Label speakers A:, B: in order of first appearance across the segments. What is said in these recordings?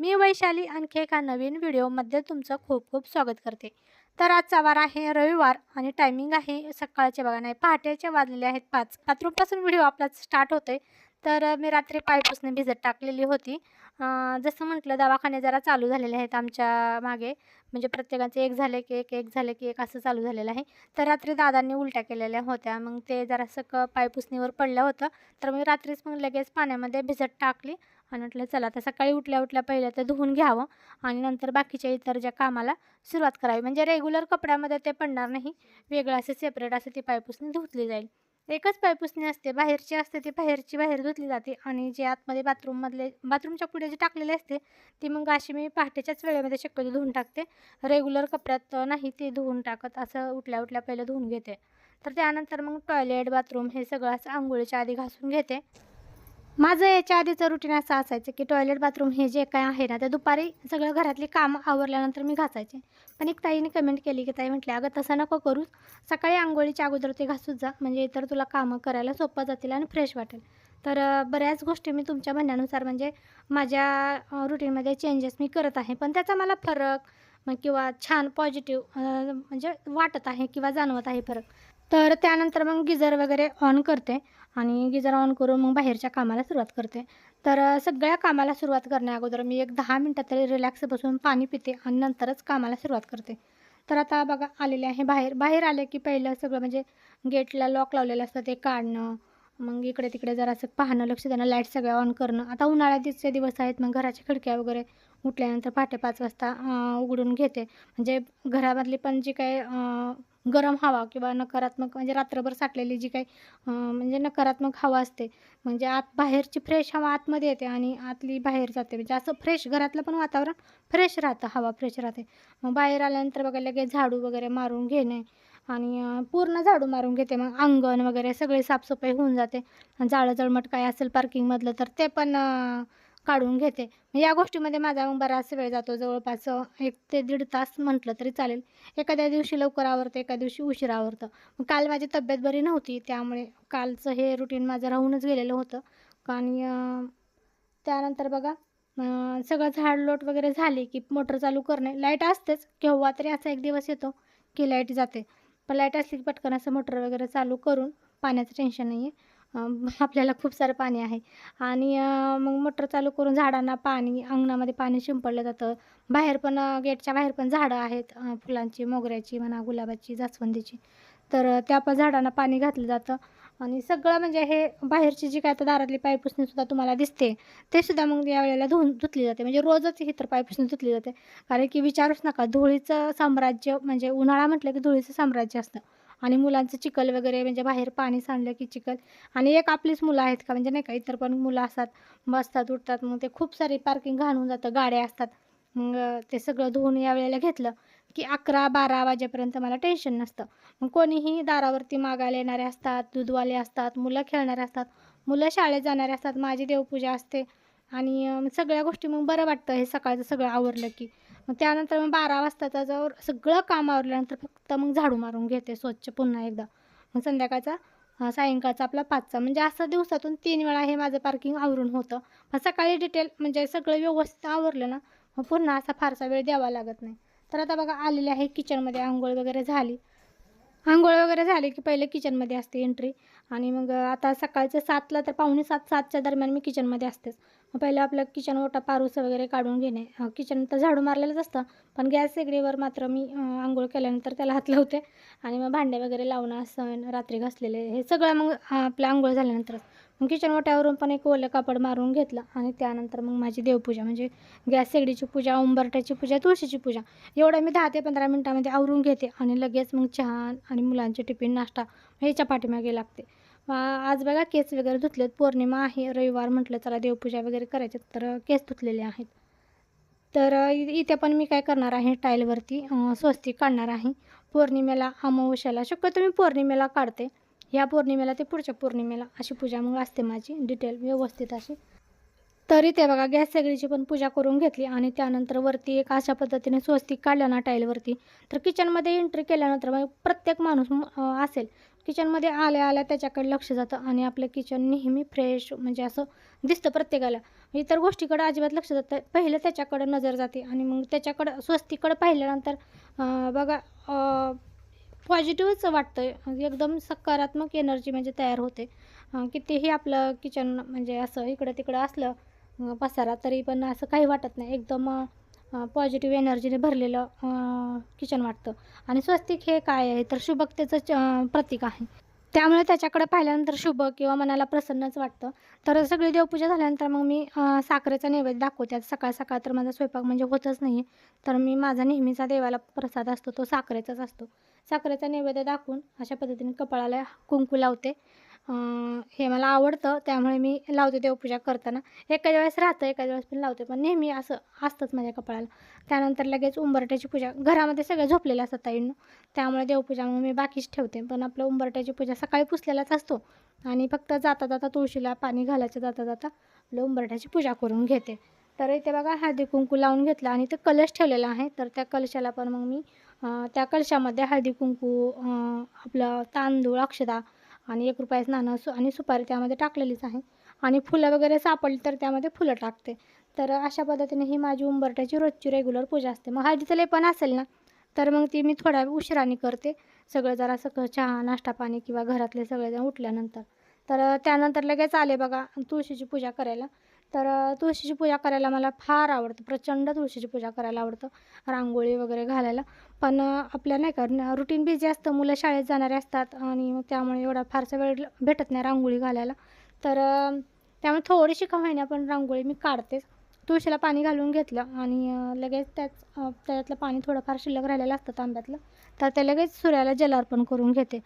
A: मी वैशाली आणखी एका नवीन व्हिडिओमध्ये तुमचं खूप खूप स्वागत करते. तर आजचा वार आहे रविवार आणि टायमिंग आहे सकाळचे बघा नाही पहाटेचे वाजलेले आहेत पाच. पाचरूपासून व्हिडिओ आपला स्टार्ट होते तर मी रात्री पायपासून भिजत टाकलेली होती. जसं म्हटलं दवाखाने जरा चालू झालेले आहेत आमच्या मागे. म्हणजे प्रत्येकाचे एक झाले की एक एक झाले की एक असं चालू झालेलं आहे. तर रात्री दादांनी उलट्या केलेल्या होत्या. मग ते जरासं क पायपुसणीवर पडलं होतं. तर मी रात्रीच मग लगेच पाण्यामध्ये भिजत टाकली. आणि म्हटलं चला आता सकाळी उठल्या उठल्या पहिलं ते धुवून घ्यावं आणि नंतर बाकीच्या इतर ज्या कामाला सुरुवात करावी. म्हणजे रेग्युलर कपड्यामध्ये ते पडणार नाही. वेगळं असं सेपरेट असं ती पायपुसणी धुतली जाईल. एकच पायपुसणी असते बाहेरची असते ती बाहेरची बाहेर धुतली जाते आणि जे आतमध्ये बाथरूममधले बाथरूमच्या पुढे जे टाकलेली असते ती मग अशी मी पहाटेच्याच वेळेमध्ये शक्यतो धुवून टाकते. रेग्युलर कपड्यात नाही ते धुवून टाकत असं उठल्या उठल्या पहिलं धुवून घेते. तर त्यानंतर मग टॉयलेट बाथरूम हे सगळं असं आंघोळीच्या आधी घासून घेते. माझं याच्या आधीचं रुटीन असं असायचं की टॉयलेट बाथरूम हे जे काय आहे ना ते दुपारी सगळं घरातली कामं आवरल्यानंतर मी घासायचे. पण एक ताईने कमेंट केली की ताई म्हटली अगं तसं नको करूच सकाळी आंघोळीच्या अगोदर ते घासूच जा. म्हणजे इतर तुला कामं करायला सोपं जातील आणि फ्रेश वाटेल. तर बऱ्याच गोष्टी मी तुमच्या म्हणण्यानुसार म्हणजे माझ्या रुटीनमध्ये चेंजेस मी करत आहे. पण त्याचा मला फरक मग किंवा छान पॉझिटिव्ह म्हणजे वाटत आहे किंवा जाणवत आहे फरक. तर त्यानंतर मग गिजर वगैरे ऑन करते. आणि गिजर ऑन करून मग बाहेरच्या कामाला सुरुवात करते. तर सगळ्या कामाला सुरुवात करण्या अगोदर मी एक दहा मिनटं तरी रिलॅक्स बसून पाणी पिते आणि नंतरच कामाला सुरुवात करते. तर आता बघा आलेले आहे बाहेर. बाहेर आले की पहिलं सगळं म्हणजे गेटला लॉक लावलेलं असतं ते काढणं. मग इकडे तिकडे जरासं पाहणं लक्ष देणं लाइट सगळ्या ऑन करणं. आता उन्हाळ्याचे दिवस आहेत मग घराच्या खिडक्या वगैरे उठल्यानंतर पहाटे पाच वाजता उघडून घेते. म्हणजे घरामधली पण जी काही गरम हवा किंवा नकारात्मक म्हणजे रात्रभर साठलेली जी काही म्हणजे नकारात्मक हवा असते म्हणजे आत बाहेरची फ्रेश हवा आतमध्ये येते आणि आतली बाहेर जाते. म्हणजे असं फ्रेश घरातलं पण वातावरण फ्रेश राहतं हवा फ्रेश राहते. मग बाहेर आल्यानंतर बघा लगेच झाडू वगैरे मारून घेणे आणि पूर्ण झाडू मारून घेते. मग अंगण वगैरे सगळी साफसफाई होऊन जाते. आणि जाळं जळमट काय असेल पार्किंगमधलं तर ते पण काढून घेते. मग या गोष्टीमध्ये माझा मग बराच वेळ जातो. जवळपास एक ते दीड तास म्हटलं तरी चालेल. एखाद्या दिवशी लवकर आवरतं एका दिवशी उशीर आवरतं. काल माझी तब्येत बरी नव्हती त्यामुळे कालचं हे रुटीन माझं राहूनच गेलेलं होतं. आणि त्यानंतर बघा सगळं सगळं झाडलोट वगैरे झाली की मोटर चालू करणे. लाइट असतेच केव्हा तरी असा एक दिवस येतो की लाइट जाते. पण लाइट असली की पटकन असं मोटर वगैरे चालू करून पाण्याचं टेन्शन नाही आहे आपल्याला खूप सारं पाणी आहे. आणि मग मोटर चालू करून झाडांना पाणी अंगणामध्ये पाणी शिंपडलं जातं. बाहेर पण गेटच्या बाहेर पण झाडं आहेत फुलांची मोगऱ्याची म्हणा गुलाबाची जास्वंदीची. तर त्या पण झाडांना पाणी घातलं जातं. आणि सगळं म्हणजे हे बाहेरची जी काय आता दारातली पायपुसणीसुद्धा तुम्हाला दिसते ते सुद्धा मग या वेळेला धुवून धुतली जाते. म्हणजे रोजच ही तर पायपुसणी धुतली जाते. कारण की विचारूच नका धुळीचं साम्राज्य म्हणजे उन्हाळा म्हटलं की धुळीचं साम्राज्य असतं. आणि मुलांचं चिखल वगैरे म्हणजे बाहेर पाणी सांडलं की चिखल. आणि एक आपलीच मुलं आहेत का म्हणजे नाही का इतर पण मुलं असतात बसतात उठतात मग ते खूप सारी पार्किंग घालून जातं गाड्या असतात. मग ते सगळं धुवून या वेळेला घेतलं की अकरा बारा वाजेपर्यंत मला टेन्शन नसतं. मग कोणीही दारावरती मागायला येणारे असतात दूधवाले असतात मुलं खेळणारे असतात मुलं शाळेत जाणारे असतात माझी देवपूजा असते. आणि सगळ्या गोष्टी मग बरं वाटतं हे सकाळचं सगळं आवरलं की. मग त्यानंतर मग बारा वाजताचा जवळ सगळं काम आवरल्यानंतर फक्त मग झाडू मारून घेते स्वच्छ पुन्हा एकदा. मग संध्याकाळचा सायंकाळचा आपला पाचचा. म्हणजे असं दिवसातून तीन वेळा हे माझं पार्किंग आवरून होतं. मग सकाळी डिटेल म्हणजे सगळं व्यवस्थित आवरलं ना मग पुन्हा असा फारसा वेळ द्यावा लागत नाही. तर आता बघा आलेले आहे किचनमध्ये आंघोळ वगैरे झाली. आंघोळ वगैरे झाली की पहिले किचनमध्ये असते एंट्री आणि मग आता सकाळच्या सातला तर पावणे सात सातच्या दरम्यान मी किचनमध्ये असतेच. पहिलं आपलं किचन ओटा पारूस वगैरे काढून घेणे. किचन तर झाडू मारलेलंच असतं पण गॅस शेगडीवर मात्र मी आंघोळ केल्यानंतर त्याला हात लावते. आणि मग भांडे वगैरे लावणं असं रात्री घासलेले हे सगळं मग आपलं आंघोळ झाल्यानंतरच. मग किचन ओट्यावरून पण एक ओलं कापड मारून घेतलं आणि त्यानंतर मग माझी देवपूजा म्हणजे गॅस शेगडीची पूजा उंबरट्याची पूजा तुळशीची पूजा एवढं मी दहा ते पंधरा मिनटामध्ये आवरून घेते. आणि लगेच मग चहा आणि मुलांचे टिफिन नाश्ता हे चपाटीमागे लागते. आज बघा केस वगैरे धुतलेत. पौर्णिमा आहे रविवार म्हटलं चला देवपूजा वगैरे करायचे तर केस धुतलेले आहेत. तर इ- इथे पण मी काय करणार आहे टाईलवरती स्वस्तिक काढणार आहे. पौर्णिमेला अमावस्याला शक्यतो मी पौर्णिमेला काढते. ह्या पौर्णिमेला ते पुढच्या पौर्णिमेला अशी पूजा मग असते माझी डिटेल व्यवस्थित अशी. तरी ते बघा गॅस सगळीची पण पूजा करून घेतली आणि त्यानंतर वरती एक अशा पद्धतीने स्वस्तिक काढल्या ना टाईलवरती. तर किचनमध्ये एंट्री केल्यानंतर मग प्रत्येक माणूस असेल. किचनमध्ये आल्या आल्या त्याच्याकडे लक्ष जातं आणि आपलं किचन नेहमी फ्रेश म्हणजे असं दिसतं प्रत्येकाला. म्हणजे इतर गोष्टीकडं अजिबात लक्ष जातं पहिलं त्याच्याकडं नजर जाते आणि मग त्याच्याकडं स्वस्तीकडं पाहिल्यानंतर बघा पॉझिटिव्हच वाटतं एकदम सकारात्मक एनर्जी म्हणजे तयार होते. कितीही आपलं किचन म्हणजे असं इकडं तिकडं असलं पसारा तरी पण असं काही वाटत नाही. एकदम पॉझिटिव्ह एनर्जीने भरलेलं किचन वाटतं. आणि स्वस्तिक हे काय आहे? तर शुभकतेचं च- प्रतीक आहे. त्यामुळे त्याच्याकडे पाहिल्यानंतर शुभ किंवा मनाला प्रसन्नच वाटतं. तर सगळी देवपूजा झाल्यानंतर मग मी साखरेचा नैवेद्य दाखवते. आता सकाळ सकाळ तर माझा स्वयंपाक म्हणजे होतच नाही. तर मी माझा नेहमीचा देवाला प्रसाद असतो तो साखरेचाच असतो. साखरेचा नैवेद्य दाखवून अशा पद्धतीने कपाळाला कुंकू लावते. हे मला आवडतं त्यामुळे मी लावते देवपूजा करताना. एखाद्या वेळेस राहतं एखाद्या वेळेस पण लावते पण नेहमी असं असतंच माझ्या कपाळाला. त्यानंतर लगेच उंबरट्याची पूजा घरामध्ये सगळे झोपलेले असतात ताईंनो. त्यामुळे देवपूजा मग मी बाकीच ठेवते पण आपलं उंबरट्याची पूजा सकाळी पुसलेलाच असतो. आणि फक्त जाता जाता तुळशीला पाणी घालायचं जाता जाता आपलं उंबरट्याची पूजा करून घेते. तर इथे बघा हळदी कुंकू लावून घेतला आणि ते कलश ठेवलेला आहे. तर त्या कलशाला पण मग मी त्या कलशामध्ये हळदी कुंकू आपलं तांदूळ अक्षदा आणि एक रुपयाचं नाणं सु आणि सुपारी त्यामध्ये टाकलेलीच आहे. आणि फुलं वगैरे सापडली तर त्यामध्ये फुलं टाकते. तर अशा पद्धतीने ही माझी उंबरट्याची रोजची रेग्युलर पूजा असते. मग हळदीचं लेपन असेल ना तर मग ती मी थोड्या उशिराने करते. सगळं जरा सगळं चहा नाश्ता पाणी किंवा घरातले सगळेजण उठल्यानंतर. तर त्यानंतर लगेच आले बघा तुळशीची पूजा करायला. तर तुळशीची पूजा करायला मला फार आवडतं. प्रचंड तुळशीची पूजा करायला आवडतं. रांगोळी वगैरे घालायला. पण आपल्या नाही का रुटीन बिझी असतं. मुलं शाळेत जाणारे असतात आणि मग त्यामुळे एवढा फारसा वेळ भेटत नाही रांगोळी घालायला. तर त्यामुळे थोडीशी का होईना पण रांगोळी मी काढतेच. तुळशीला पाणी घालून घेतलं आणि लगेच त्याच त्याच्यातलं पाणी थोडंफार शिल्लक राहिलेलं असतं तांब्यातलं. तर ते लगेच सूर्याला जलार्पण करून घेते.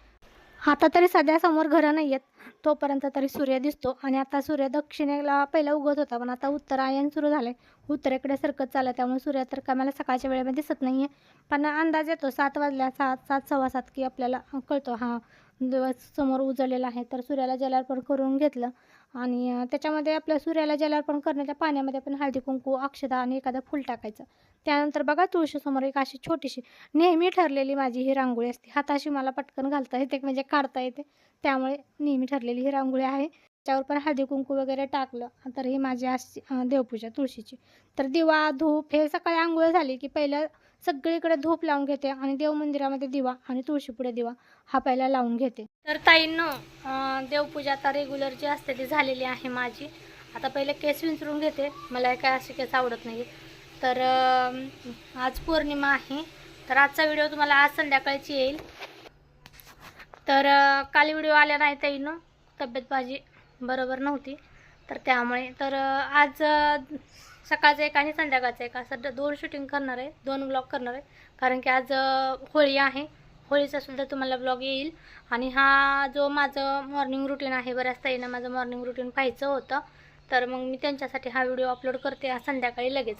A: आता तरी सध्या समोर घरं नाही आहेत तोपर्यंत तरी सूर्य दिसतो. आणि आता सूर्य दक्षिणेला पहिला उगत होता पण आता उत्तरायण सुरू झालं आहे उत्तरेकडे सरकत चाललं त्यामुळे सूर्य तर काय मला सकाळच्या वेळेमध्ये दिसत नाही आहे पण अंदाज येतो सात वाजल्या सात सात सव्वा सात की आपल्याला कळतो हा दिवस समोर उजळलेला आहे. तर सूर्याला जलार्पण करून घेतलं. आणि त्याच्यामध्ये आपल्या सूर्याला जलार्पण करण्याच्या पाण्यामध्ये आपण हळदी कुंकू अक्षदा आणि एखादं फूल टाकायचं. त्यानंतर बघा तुळशीसमोर एक अशी छोटीशी नेहमी ठरलेली माझी ही रांगोळी असते. हाताशी मला पटकन घालता येते म्हणजे काढता येते. त्यामुळे नेहमी ठरलेली ही रांगोळी आहे. त्यावर पण हळदी कुंकू वगैरे टाकलं. तर ही माझी अशी देवपूजा तुळशीची. तर दिवा धूप हे सकाळी आंघोळ झाली की पहिलं सगळीकडे धूप लावून घेते आणि देव मंदिरामध्ये दिवा आणि तुळशीपुढे दिवा हा पहिला लावून घेते. तर ताईंनं देवपूजा आता रेग्युलर जी असते ती झालेली आहे माझी. आता पहिले केस विंचरून घेते. मला काय असे केस आवडत नाही तर आज पौर्णिमा आहे. तर आजचा व्हिडिओ तुम्हाला आज संध्याकाळची येईल. तर काल व्हिडिओ आल्या नाही ताईनं. तब्येत भाजी बरोबर नव्हती. तर त्यामुळे तर आज सकाळचं एक आणि संध्याकाळचं एक. असं दोन शूटिंग करणार आहे. दोन ब्लॉग करणार आहे. कारण की आज होळी आहे. होळीचा सुद्धा तुम्हाला ब्लॉग येईल. आणि हा जो माझं मॉर्निंग रुटीन आहे बऱ्याच ताईनं माझं मॉर्निंग रुटीन पाहायचं होतं. तर मग मी त्यांच्यासाठी हा व्हिडिओ अपलोड करते आज संध्याकाळी लगेच.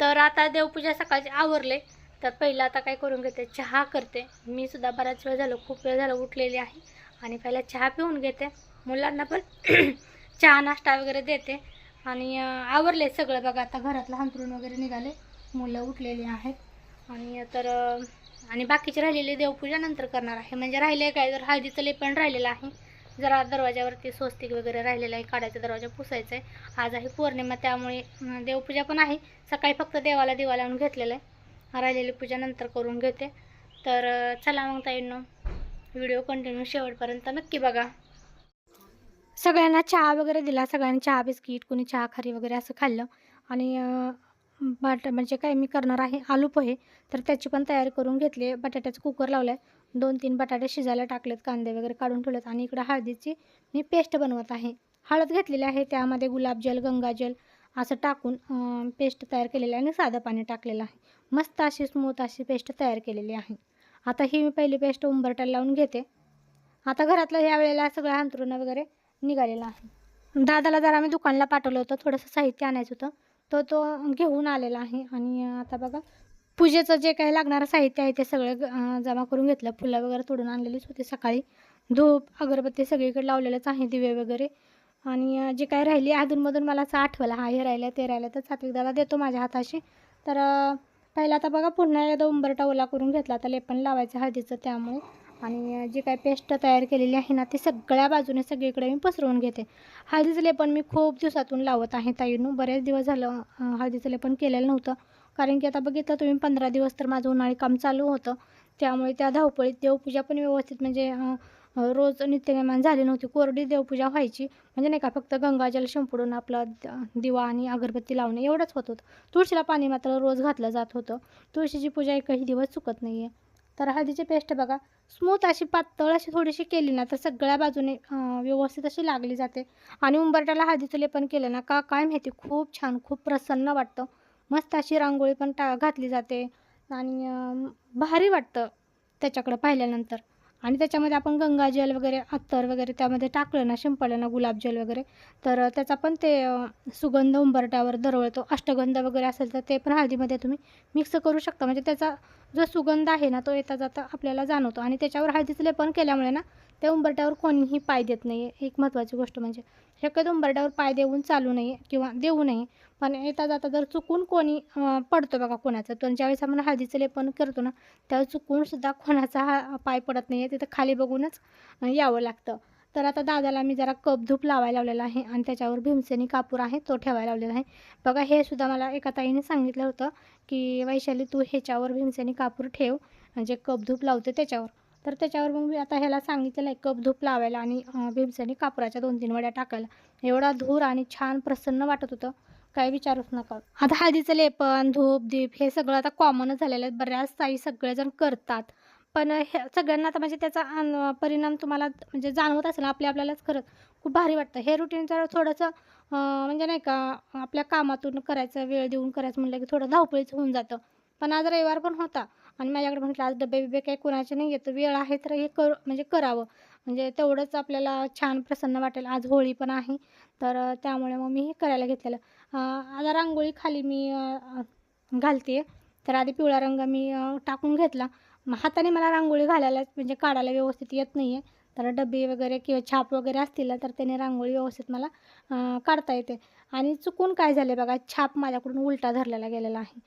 A: तर आता देवपूजा सकाळची आवरले. तर पहिलं आता काय करून घेते? चहा करते. मी सुद्धा बराच वेळ झालो खूप वेळ झालं उठलेली आहे. आणि पहिला चहा पिऊन घेते. मुलांना पण चहा नाश्ता वगैरे देते. आणि आवरले सगळं. बघा आता घरातलं हंतरून वगैरे निघाले. मुलं उठलेली आहेत. आणि तर आणि बाकीची राहिलेली देवपूजा नंतर करणार आहे. म्हणजे राहिले काय? जर हळदीचं लेपण राहिलेलं आहे. जरा दरवाजावरती स्वस्तिक वगैरे राहिलेलं आहे. काढायचा दरवाजा पुसायचा आहे. आज आहे पौर्णिमा त्यामुळे देवपूजा पण आहे. सकाळी फक्त देवाला दिवा लावून घेतलेलं आहे. राहिलेली पूजा नंतर करून घेते. तर चला मग ताईंनो व्हिडिओ कंटिन्यू शेवटपर्यंत नक्की बघा. सगळ्यांना चहा वगैरे दिला सगळ्यांनी चहा बिस्किट कोणी चहा खारी वगैरे असं खाल्लं. आणि अं, बट म्हणजे काय मी करणार आहे आलू पोहे तर त्याची पण तयारी करून घेतली बटाट्याचं कुकर लावलं आहे दोन तीन बटाटे शिजायला टाकलेत कांदे वगैरे काढून ठेवलेत. आणि इकडं हळदीची मी पेस्ट बनवत आहे. हळद घेतलेली आहे त्यामध्ये गुलाबजल गंगाजल असं टाकून पेस्ट तयार केलेलं आहे आणि साधं पाणी टाकलेलं आहे. मस्त अशी स्मूथ अशी पेस्ट तयार केलेली आहे. आता ही मी पहिली पेस्ट उंबरट्याला लावून घेते. आता घरातलं ह्या वेळेला सगळं अंतरुणं वगैरे निघालेलं आहे. दादाला जरा मी दुकानला पाठवलं होतं थोडंसं साहित्य आणायचं होतं. तो तो घेऊन आलेला आहे आणि आता बघा पूजेचं जे काही लागणारं साहित्य आहे ते सगळं जमा करून घेतलं. फुलं वगैरे तोडून आणलेलीच होती सकाळी. धूप अगरबत्ती सगळीकडे लावलेलंच आहे दिवे वगैरे. आणि जे काही राहिली अधूनमधून मला असं आठवलं हा हे राहिलं ते राहिलं तर सात्विक दादा देतो माझ्या हाताशी. तर पहिला आता बघा पुन्हा एकदा उंबरटा ओला करून घेतला तर लेपन लावायचं हळदीचं त्यामुळे. आणि जी काही पेस्ट तयार केलेली आहे ना ती सगळ्या बाजूने सगळीकडे मी पसरवून घेते. हळदीचं लेपन मी खूप दिवसातून लावत आहे ताईनू. बरेच दिवस झालं हळदीचं लेपन केलेलं नव्हतं. कारण की आता बघितलं तुम्ही पंधरा दिवस तर माझं उन्हाळी काम चालू होतं. त्यामुळे त्या धावपळीत देवपूजा पण व्यवस्थित म्हणजे रोज नित्यनेमान झाली नव्हती. कोरडी देवपूजा व्हायची. म्हणजे नाही का फक्त गंगाजल शिंपडून आपला द- दिवा आणि अगरबत्ती लावणे एवढंच होत होतं. तुळशीला पाणी मात्र रोज घातलं जात होतं. तुळशीची पूजा एकही दिवस चुकत नाही आहे तर हळदीची पेस्ट बघा. स्मूथ अशी पातळ अशी थोडीशी केली ना तर सगळ्या बाजूने व्यवस्थित अशी लागली जाते. आणि उंबरट्याला हळदीचं लेपन केलं ना का काय माहिती खूप छान खूप प्रसन्न वाटतं. मस्त अशी रांगोळी पण टा घातली जाते. आणि भारी वाटतं त्याच्याकडं पाहिल्यानंतर. आणि त्याच्यामध्ये आपण गंगाजल वगैरे अत्तर वगैरे त्यामध्ये टाकलं ना शिंपडलं ना गुलाबजल वगैरे तर त्याचा पण ते सुगंध उंबरट्यावर दरवळतो. अष्टगंध वगैरे असेल तर ते पण हळदीमध्ये तुम्ही मिक्स करू शकता. म्हणजे त्याचा जो सुगंध आहे ना तो येता जाता आपल्याला जाणवतो. आणि त्याच्यावर हळदीचं लेपन केल्यामुळे ना त्या उंबरट्यावर कोणीही पाय देत नाही आहे एक महत्त्वाची गोष्ट म्हणजे शक्यतो उंबरट्यावर पाय देऊन चालू नये किंवा देऊ नये. पण येता जाता जर चुकून कोणी पडतो बघा कोणाचं तर ज्यावेळेस आपण हळदीचं लेपन करतो ना त्यावेळेस चुकूनसुद्धा कोणाचा हा पाय पडत नाही आहे तिथं खाली बघूनच यावं लागतं. तर आता दादाला मी जरा कप धूप लावायला लावलेला आहे आणि त्याच्यावर भीमसेनी कापूर आहे तो ठेवायला लावलेला आहे. बघा हे सुद्धा मला एका ताईने सांगितलं होतं की वैशाली तू ह्याच्यावर भीमसेनी कापूर ठेव म्हणजे कप धूप लावते त्याच्यावर. तर त्याच्यावर मग मी आता ह्याला सांगितलेलं आहे कप धूप लावायला आणि भीमसेनी कापुराच्या दोन तीन वड्या टाकायला. एवढा धूर आणि छान प्रसन्न वाटत होतं. काय विचारूच नका. आता हळदीचं लेपन धूप दीप हे सगळं आता कॉमनच झालेलं आहे. बऱ्याच ताई सगळेजण करतात. पण हे सगळ्यांना आता म्हणजे त्याचा अन- परिणाम तुम्हाला म्हणजे जाणवत असेल आपल्या आपल्यालाच खरंच खूप भारी वाटतं. हे रुटीन जर थोडंसं म्हणजे नाही का आपल्या कामातून करायचं वेळ देऊन करायचं म्हणलं की थोडं धावपळीच होऊन जातं. पण आज रविवार पण होता. आणि माझ्याकडे म्हटलं आज डबे बिबे काही कोणाचे नाही येतं वेळ आहे तर हे कर म्हणजे करावं. म्हणजे तेवढंच आपल्याला छान प्रसन्न वाटेल. आज होळी पण आहे तर त्यामुळे मग मी हे करायला घेतलेलं. आता रांगोळी खाली मी घालते. तर आधी पिवळा रंग मी टाकून घेतला. हाताने मला रांगोळी घालायला म्हणजे काढायला व्यवस्थित येत नाही आहे तर डबे वगैरे किंवा छाप वगैरे असतील ना तर त्याने रांगोळी व्यवस्थित मला काढता येते. आणि चुकून काय झाले बघा छाप माझ्याकडून उलटा धरलेला गेलेला आहे.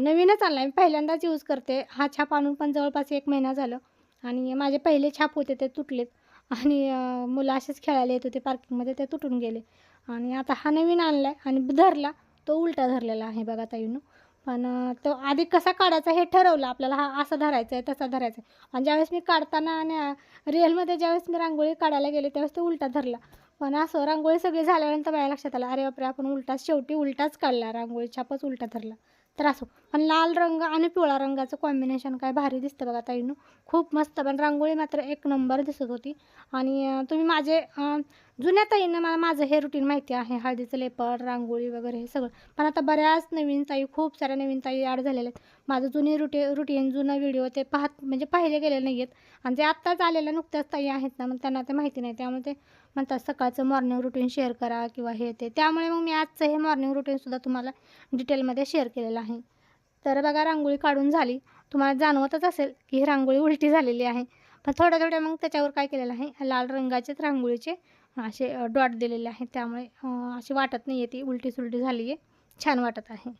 A: नवीनच आणला मी पहिल्यांदाच यूज करते. हा छाप आणून पण जवळपास एक महिना झालं. आणि माझे पहिले छाप होते ते तुटलेत. आणि मुलं असेच खेळायला येत होते पार्किंगमध्ये ते तुटून गेले. आणि आता हा नवीन आणला आहे आणि धरला तो उलटा धरलेला आहे बघा ताईनं. पण तो आधी कसा काढायचा हे ठरवलं आपल्याला. हा असा धरायचा आहे तसा धरायचा आहे. आणि ज्यावेळेस मी काढताना आणि रिअलमध्ये ज्यावेळेस मी रांगोळी काढायला गेले त्यावेळेस तो उलटा धरला. पण असं रांगोळी सगळी झाल्यानंतर माझ्या लक्षात आलं अरे बापरे आपण उलटाच शेवटी उलटाच काढला रांगोळी छापच उलटा धरला. तर असो. पण लाल रंग आणि पिवळा रंगाचं कॉम्बिनेशन काय भारी दिसतं बघा ताईनं. खूप मस्त. पण रांगोळी मात्र एक नंबर दिसत होती. आणि तुम्ही माझे जुन्या ताईंना मला माझं हे रुटीन माहिती आहे. हळदीचं लेपड रांगोळी वगैरे हे सगळं. पण आता बऱ्याच नवीन ताई खूप साऱ्या नवीन ताई ॲड झालेल्या आहेत. माझं जुनी रुटी रुटीन जुनं व्हिडिओ ते पाहत म्हणजे पाहिले गेले नाही आहेत आणि जे आत्ताच आलेल्या नुकत्याच ताई आहेत ना मग त्यांना ते माहिती नाही. त्यामुळे ते म्हणतात सकाळचं मॉर्निंग रुटीन शेअर करा किंवा हे ते. त्यामुळे मग मी आजचं हे मॉर्निंग रुटीनसुद्धा तुम्हाला डिटेलमध्ये शेअर केलेलं आहे. तर बघा रांगोळी काढून झाली. तुम्हाला जाणवतच असेल की ही रांगोळी उलटी झालेली आहे. पण थोड्या थोड्या मग त्याच्यावर काय केलेलं आहे? लाल रंगाचेच रांगोळीचे असे डॉट दिलेले आहेत. त्यामुळे अशी वाटत नाही आहे ती. उलटी सुलटी झाली आहे छान वाटत आहे.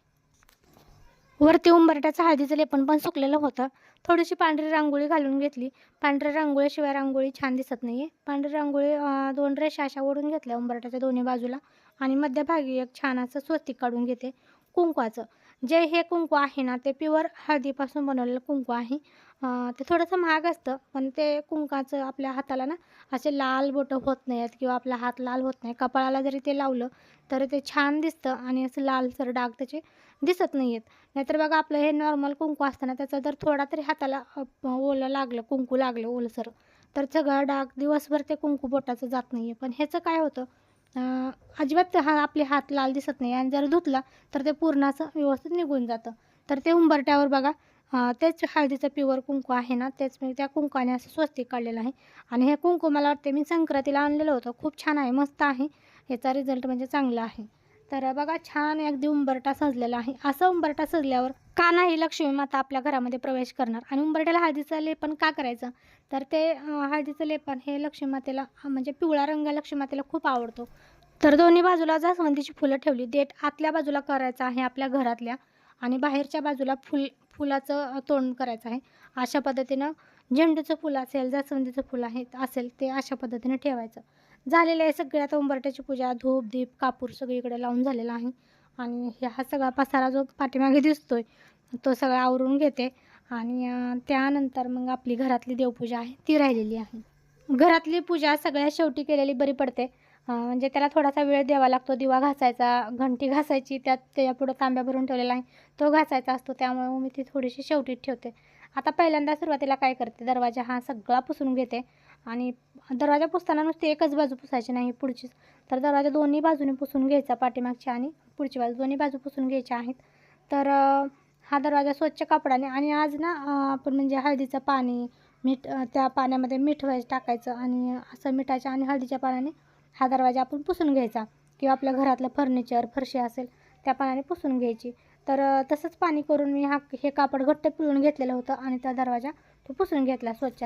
A: वरती उंबरट्याचं हळदीचं लेपन पण सुकलेलं होतं. थोडीशी पांढरी रांगोळी घालून घेतली. पांढऱ्या रांगोळीशिवाय रांगोळी छान दिसत नाही आहे पांढरी रांगोळी दोन रेषा अशा ओढून घेतल्या उंबरट्याच्या दोन्ही बाजूला आणि मध्यभागी एक छान असं स्वस्तिक काढून घेते. कुंकवाचं. जे हे कुंकू आहे ना ते प्युअर हळदीपासून बनवलेलं कुंकू आहे. ते थोडंसं महाग असतं पण ते कुंकाचं आपल्या हाताला ना असे लाल बोटं होत नाही आहेत किंवा आपला हात लाल होत नाही. कपाळाला जरी ते लावलं तरी ते छान दिसतं आणि असं लालसर डाग त्याचे दिसत नाही आहेत नाहीतर बघा आपलं हे नॉर्मल कुंकू असतं ना त्याचा जर थोडा तरी हाताला ओलं लागलं कुंकू लागलं ओलसर तर सगळा डाग दिवसभर ते कुंकू बोटाचं जात नाही आहे पण ह्याचं काय होतं अजिबात हा आपले हात लाल दिसत नाही. आणि जर धुतला तर ते पूर्ण असं व्यवस्थित निघून जातं. तर ते उंबरट्यावर बघा तेच हळदीचं प्युअर कुंकू आहे ना तेच मी त्या कुंकाने असं स्वस्तिक काढलेलं आहे. आणि हे कुंकू मला वाटते मी संक्रांतीला आणलेलं होतं. खूप छान आहे मस्त आहे. याचा रिझल्ट म्हणजे चांगला आहे. तर बघा छान अगदी उंबरटा सजलेला आहे. असं उंबरटा सजल्यावर का नाही लक्ष्मी माता आपल्या घरामध्ये प्रवेश करणार. आणि उंबरट्याला हळदीचं लेपन का करायचं? तर ते हळदीचं लेपन हे लक्ष्मी मातेला म्हणजे पिवळा रंग लक्ष्मी मातेला खूप आवडतो. तर दोन्ही बाजूला जास्वंदीची फुलं ठेवली. देठ आतल्या बाजूला करायचं आहे आपल्या घरातल्या आणि बाहेरच्या बाजूला फुल फुलाचं तोंड करायचं आहे. अशा पद्धतीनं झेंडूचं फुल असेल जास्वंदीचं फुल आहे असेल ते अशा पद्धतीनं ठेवायचं. झालेलं आहे सगळ्या आता उंबरट्याची पूजा धूप दीप कापूर सगळीकडे लावून झालेला आहे. आणि हा सगळा पसारा जो पाठीमागे दिसतोय तो सगळा आवरून घेते. आणि त्यानंतर मग आपली घरातली देवपूजा आहे ती राहिलेली आहे. घरातली पूजा सगळ्यात शेवटी केलेली बरी पडते. म्हणजे त्याला थोडासा वेळ द्यावा लागतो. दिवा घासायचा घंटी घासायची त्यात त्याच्या पुढं तांब्या भरून ठेवलेला आहे. तो घासायचा असतो त्यामुळे मी ती थोडीशी शेवटीत ठेवते. आता पहिल्यांदा सुरुवातीला काय करते? दरवाजा हा सगळा पुसून घेते. आणि दरवाजा पुसताना नुसती एकच बाजू पुसायची नाही पुढचीच. तर दरवाजा दोन्ही बाजूने पुसून घ्यायचा पाठीमागची आणि पुढची बाजू. दोन्ही बाजू पुसून घ्यायच्या आहेत. तर हा दरवाजा स्वच्छ कापडाने आणि आज ना आपण म्हणजे हळदीचं पाणी मीठ त्या पाण्यामध्ये मीठ व्हायचं टाकायचं आणि असं मिठाच्या आणि हळदीच्या पाण्याने हा दरवाजा आपण पुसून घ्यायचा. किंवा आपल्या घरातलं फर्निचर फरशी असेल त्या पाण्याने पुसून घ्यायची. तर तसंच पाणी करून मी हा हे कापड घट्ट पिळून घेतलेलं होतं आणि त्या दरवाजा तो पुसून घेतला स्वच्छ.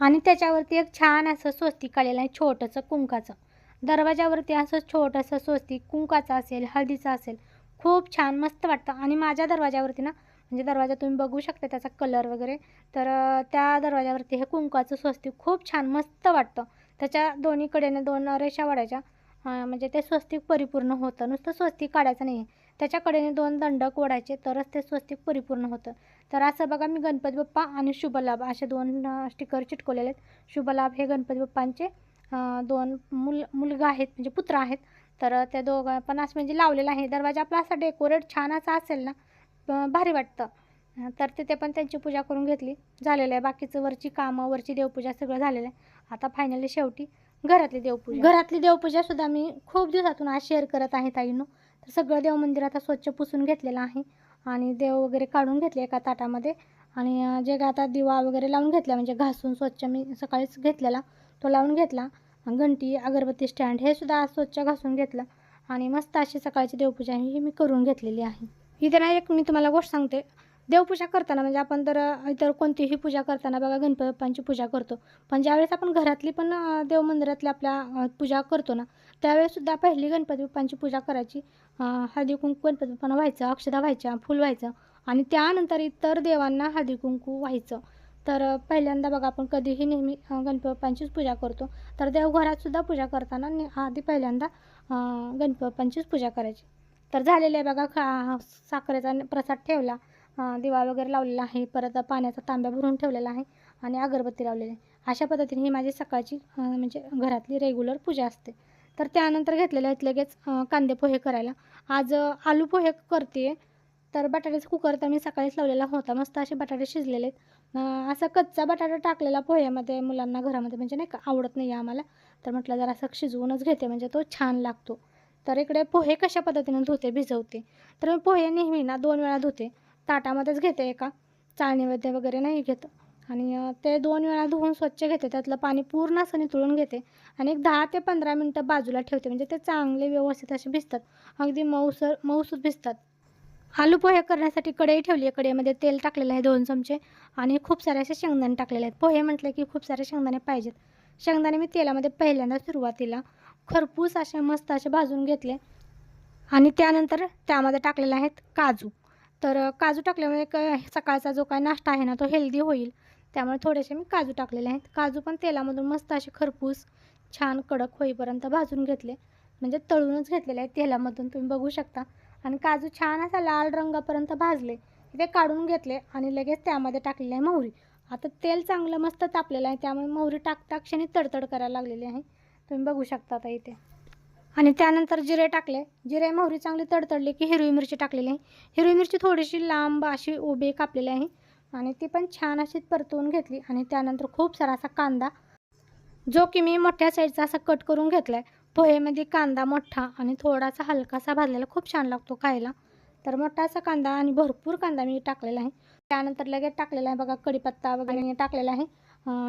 A: आणि त्याच्यावरती एक छान असं स्वस्तिक काढलेलं आहे छोटंसं कुंकाचं. दरवाजावरती असं छोटंसं स्वस्तिक कुंकाचं असेल हळदीचं असेल खूप छान मस्त वाटतं. आणि माझ्या दरवाजावरती ना म्हणजे दरवाजा तुम्ही बघू शकता त्याचा कलर वगैरे तर त्या दरवाजावरती हे कुंकाचं स्वस्तिक खूप छान मस्त वाटतं. त्याच्या दोन्हीकडेनं दोन रेषा वाढायच्या. म्हणजे ते स्वस्तिक परिपूर्ण होतं. नुसतं स्वस्तिक काढायचं नाही त्याच्याकडेने दोन दंडक ओढायचे तरच ते स्वस्तिक परिपूर्ण होतं. तर असं बघा मी गणपती बाप्पा आणि शुभलाभ असे दोन स्टिकर चिटकवलेले आहेत. शुभलाभ हे गणपती बाप्पांचे दोन मुल मुलगा आहेत म्हणजे पुत्र आहेत. तर त्या दोघं पण असं म्हणजे लावलेलं आहे. दरवाजा आपला असा डेकोरेट छान असा असेल ना भारी वाटतं. तर तिथे पण त्यांची पूजा करून घेतली. झालेलं आहे. बाकीचं वरची कामं वरची देवपूजा सगळं झालेलं आहे. आता फायनली शेवटी घरातली देवपूजा. घरातली देवपूजासुद्धा मी खूप दिवसातून आज शेअर करत आहे ताईनो. तर सगळं देव मंदिर आता स्वच्छ पुसून घेतलेलं आहे. आणि देव वगैरे काढून घेतले एका ताटामध्ये. आणि जे काय आता दिवा वगैरे लावून घेतला म्हणजे घासून स्वच्छ मी सकाळीच घेतलेला तो लावून घेतला. घंटी अगरबत्ती स्टँड हे सुद्धा स्वच्छ घासून घेतलं. आणि मस्त अशी सकाळची देवपूजा ही मी करून घेतलेली आहे. इथे ना एक मी तुम्हाला गोष्ट सांगते. देवपूजा करताना म्हणजे आपण तर इतर कोणतीही पूजा करताना बघा गणपती बाप्पांची पूजा करतो. पण ज्यावेळेस आपण घरातली पण देवमंदिरातली देव मंदिरातली आपल्या पूजा करतो ना त्यावेळेससुद्धा पहिली गणपती बाप्पांची पूजा करायची. हळदी कुंकू गणपती बाप्पांना व्हायचं अक्षदा व्हायच्या फुल व्हायचं आणि त्यानंतर इतर देवांना हळदी कुंकू व्हायचं. तर पहिल्यांदा बघा आपण कधीही नेहमी गणपती बाप्पांचीच पूजा करतो. तर देवघरातसुद्धा पूजा करताना ने आधी पहिल्यांदा गणपती बाप्पांचीच पूजा करायची. तर झालेलं आहे बघा खा साखरेचा प्रसाद ठेवला. दिवा वगैरे लावलेला आहे. परत पाण्याचा तांब्या भरून ठेवलेला आहे आणि अगरबत्ती लावलेली आहे. अशा पद्धतीने ही माझी सकाळची म्हणजे घरातली रेग्युलर पूजा असते. तर त्यानंतर घेतलेल्या आहेत लगेच कांदे पोहे करायला. आज आलू पोहे करते. तर बटाट्याचा कुकर तर मी सकाळीच लावलेला होता. मस्त असे बटाटे शिजलेले आहेत. असा कच्चा बटाटा टाकलेला पोह्यामध्ये मुलांना घरामध्ये म्हणजे नाही का आवडत नाही आहे आम्हाला. तर म्हटलं जरा असं शिजवूनच घेते म्हणजे तो छान लागतो. तर इकडे पोहे कशा पद्धतीने धुते भिजवते. तर मी पोहे नेहमी ना दोन वेळा धुते. ताटामध्येच घेते एका चाळणीमध्ये वगैरे नाही घेत. आणि ते दोन वेळा धुवून स्वच्छ घेते. त्यातलं पाणी पूर्ण असं नितळून घेते आणि एक दहा ते पंधरा मिनटं बाजूला ठेवते. म्हणजे ते चांगले व्यवस्थित असे भिजतात. अगदी मऊसर मऊसूत भिजतात. आलू पोहे करण्यासाठी कढई ठेवली आहे. कढईमध्ये तेल टाकलेलं आहे दोन चमचे आणि खूप सारे असे शेंगदाणे टाकलेले आहेत. पोहे म्हटलं की खूप सारे शेंगदाणे पाहिजेत. शेंगदाणे मी तेलामध्ये पहिल्यांदा सुरुवातीला खरपूस असे मस्त असे भाजून घेतले आणि त्यानंतर त्यामध्ये टाकलेले आहेत काजू. तर काजू टाकल्यामुळे क सकाळचा जो काय नाश्ता आहे ना तो हेल्दी होईल. त्यामुळे थोडेसे मी काजू टाकलेले आहेत. काजू पण तेलामधून मस्त असे खरपूस छान कडक होईपर्यंत भाजून घेतले. म्हणजे तळूनच घेतलेले आहेत तेलामधून तुम्ही बघू शकता. आणि काजू छान असा लाल रंगापर्यंत भाजले ते काढून घेतले आणि लगेच त्यामध्ये टाकलेली आहे मोहरी आता तेल चांगलं मस्त तापलेलं आहे त्यामुळे मोहरी टाकता क्षणी तडतड करायला लागलेली आहे. तुम्ही बघू शकता आता इथे. आणि त्यानंतर जिरे टाकले. जिरे मोहरी चांगली तडतडली की हिरवी मिरची टाकलेली आहे. हिरवी मिरची थोडीशी लांब अशी उभी कापलेली आहे. आणि ती पण छान अशी परतवून घेतली. आणि त्यानंतर खूप सारा असा कांदा जो की मी मोठ्या साईजचा असा कट करून घेतला आहे पोहेमध्ये कांदा मोठा आणि थोडासा हलकासा भाजलेला खूप छान लागतो खायला. तर मोठासा कांदा आणि भरपूर कांदा मी टाकलेला आहे. त्यानंतर लगेच टाकलेला आहे बघा कढीपत्ता वगैरे टाकलेला आहे.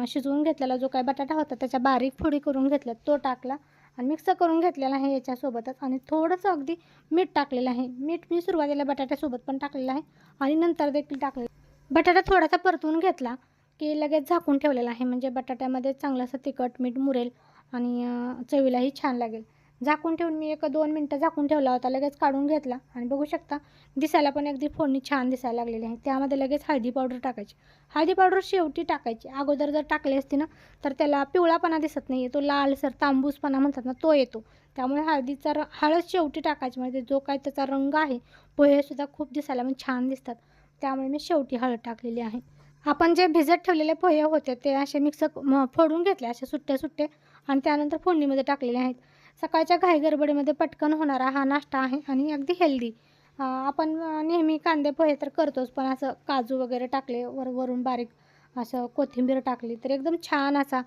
A: शिजवून घेतलेला जो काय बटाटा होता त्याच्या बारीक फोडी करून घेतल्या तो टाकला. आणि मिक्स करून घेतलेला आहे याच्यासोबतच. आणि थोडंसं अगदी मीठ टाकलेलं आहे. मीठ मी सुरुवातीला बटाट्यासोबत पण टाकलेलं आहे. आणि नंतर देखील टाकलेलं बटाटा थोडासा परतून घेतला की लगेच झाकून ठेवलेला आहे. म्हणजे बटाट्यामध्ये चांगलं असं तिखट मीठ मुरेल आणि चवीलाही छान लागेल. झाकून ठेवून मी एक दोन मिनटं झाकून ठेवला होता लगेच काढून घेतला. आणि बघू शकता दिसायला पण अगदी फोडणी छान दिसायला लागलेली आहे. त्यामध्ये लगेच हळदी पावडर टाकायची. हळदी पावडर शेवटी टाकायची. अगोदर जर टाकली असती ना तर त्याला पिवळापणा दिसत नाही आहे तो लालसर तांबूसपणा म्हणतात ना तो येतो. त्यामुळे हळदीचा र हळद शेवटी टाकायची. म्हणजे जो काय त्याचा रंग आहे पोहेसुद्धा खूप दिसायला म्हणजे छान दिसतात. त्यामुळे मी शेवटी हळद टाकलेली आहे. आपण जे भिजत ठेवलेले पोहे होते ते असे मिक्स म- फोडून घेतले असे सुट्टे सुट्टे. आणि त्यानंतर फोडणीमध्ये टाकलेले आहेत. सकाळच्या घाईगडबडीमध्ये पटकन होणारा हा नाश्ता आहे आणि अगदी हेल्दी आपण नेहमी कांदे पोहे तर करतोच पण असं काजू वगैरे टाकले वर वरून बारीक असं कोथिंबीर टाकली तर एकदम छान असा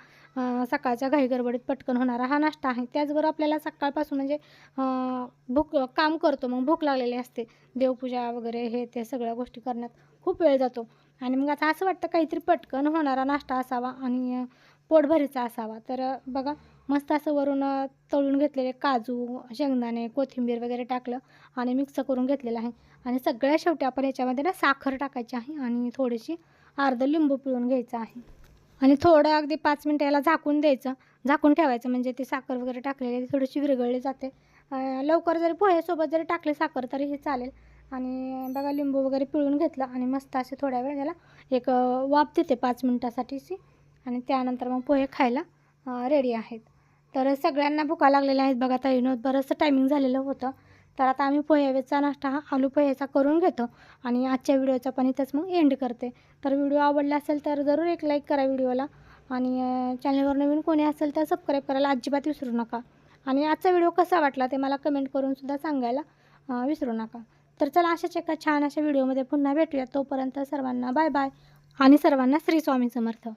A: सकाळच्या घाईगडबडीत पटकन होणारा हा नाश्ता आहे. त्याचबरोबर आपल्याला सकाळपासून म्हणजे भूक काम करतो मग भूक लागलेली असते. देवपूजा वगैरे हे ते सगळ्या गोष्टी करण्यात खूप वेळ जातो. आणि मग आता असं वाटतं काहीतरी पटकन होणारा नाश्ता असावा आणि पोटभरीचा असावा. तर बघा मस्त असं वरून तळून घेतलेले काजू शेंगदाणे कोथिंबीर वगैरे टाकलं आणि मिक्स करून घेतलेलं आहे. आणि सगळ्या शेवटी आपण याच्यामध्ये ना साखर टाकायची आहे आणि थोडीशी अर्धं लिंबू पिळून घ्यायचं आहे. आणि थोडं अगदी पाच मिनटं याला झाकून द्यायचं. झाकून ठेवायचं म्हणजे ती साखर वगैरे टाकलेली थोडीशी विरघळली जाते. लवकर जरी पोह्यासोबत जरी टाकली साखर तरी हे चालेल. आणि बघा लिंबू वगैरे पिळून घेतलं आणि मस्त असे थोड्या वेळ त्याला एक वाफ देते पाच मिनटासाठीची आणि त्यानंतर मग पोहे खायला रेडी आहेत. तर सगळ्यांना भुका लागलेल्या आहेत बघा ताईनं बरंचसं टायमिंग झालेलं होतं. तर आता आम्ही पोह्यावेचा नाश्ता हा आलू पोह्याचा करून घेतो आणि आजच्या व्हिडिओचा पण इथंच मग एंड करते. तर व्हिडिओ आवडला असेल तर जरूर एक लाईक करा व्हिडिओला. आणि चॅनलवर नवीन कोणी असेल तर सबस्क्राईब करायला अजिबात विसरू नका. आणि आजचा व्हिडिओ कसा वाटला ते मला कमेंट करूनसुद्धा सांगायला विसरू नका. तर चला अशाच एका छान अशा व्हिडिओमध्ये पुन्हा भेटूया. तोपर्यंत सर्वांना बाय बाय आणि सर्वांना श्री स्वामी समर्थ.